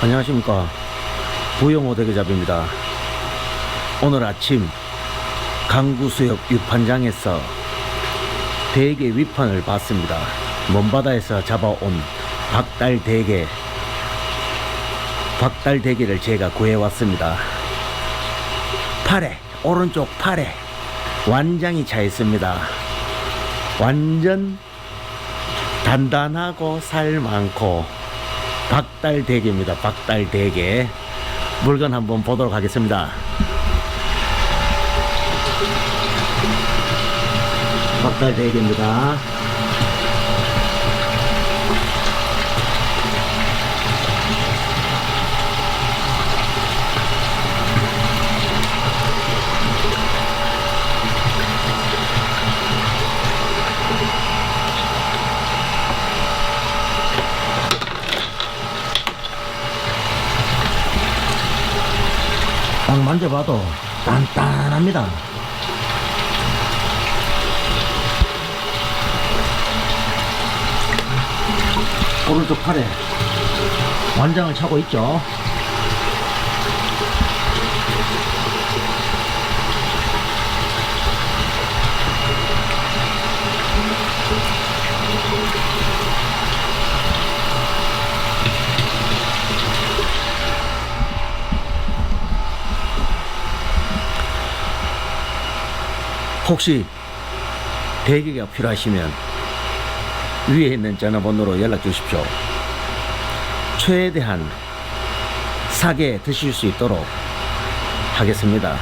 안녕하십니까. 부영호 대게잡입니다. 오늘 아침 강구수역 육판장에서 대게 위판을 봤습니다. 먼바다에서 잡아온 박달 대게 박달 대게를 제가 구해왔습니다. 팔에 오른쪽 팔에 완장이 차 있습니다. 완전 단단하고 살 많고 박달 대게입니다. 박달 대게. 물건 한번 보도록 하겠습니다. 박달 대게입니다. 딱 만져봐도 단단합니다. 오른쪽 팔에 완장을 차고 있죠. 혹시 대기가 필요하시면 위에 있는 전화번호로 연락 주십시오. 최대한 싸게 드실 수 있도록 하겠습니다.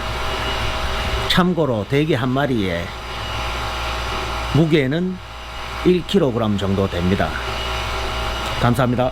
참고로 대기 한 마리에 무게는 1kg 정도 됩니다. 감사합니다.